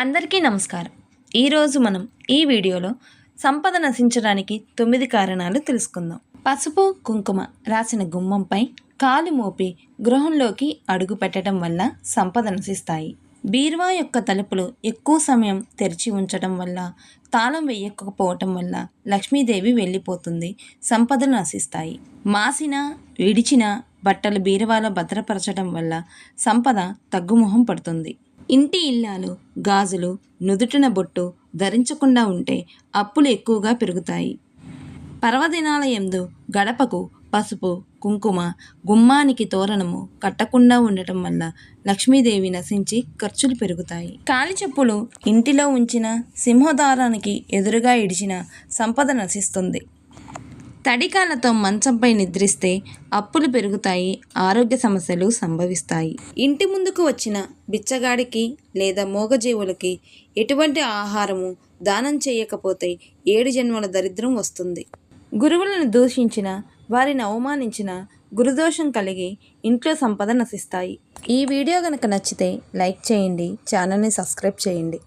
అందరికీ నమస్కారం. ఈరోజు మనం ఈ వీడియోలో సంపద నశించడానికి తొమ్మిది కారణాలు తెలుసుకుందాం. పసుపు కుంకుమ రాసిన గుమ్మంపై కాలు మోపి గృహంలోకి అడుగు పెట్టడం వల్ల సంపద నశిస్తాయి. బీరువా యొక్క తలుపులు ఎక్కువ సమయం తెరిచి ఉంచడం వల్ల తాళం వేయకపోవటం వల్ల లక్ష్మీదేవి వెళ్ళిపోతుంది సంపదలు నశిస్తాయి. మాసిన విడిచిన బట్టలు బీరువాలో భద్రపరచడం వల్ల సంపద తగ్గుముఖం పడుతుంది. ఇంటి ఇల్లాలు గాజులు నుదుటిన బొట్టు ధరించకుండా ఉంటే అప్పులు ఎక్కువగా పెరుగుతాయి. పర్వదినాల ఎందు గడపకు పసుపు కుంకుమ గుమ్మానికి తోరణము కట్టకుండా ఉండటం వల్ల లక్ష్మీదేవి నశించి ఖర్చులు పెరుగుతాయి. కాలి చెప్పులు ఇంటిలో ఉంచిన సింహదారానికి ఎదురుగా ఇడిచిన సంపద నశిస్తుంది. తడికాలతో మంచంపై నిద్రిస్తే అప్పులు పెరుగుతాయి ఆరోగ్య సమస్యలు సంభవిస్తాయి. ఇంటి ముందుకు వచ్చిన బిచ్చగాడికి లేదా మూగజీవులకి ఎటువంటి ఆహారము దానం చేయకపోతే ఏడు జన్మల దరిద్రం వస్తుంది. గురువులను దూషించిన వారిని అవమానించిన గురుదోషం కలిగి ఇంట్లో సంపద నశిస్తాయి. ఈ వీడియో కనుక నచ్చితే లైక్ చేయండి ఛానల్ని సబ్స్క్రైబ్ చేయండి.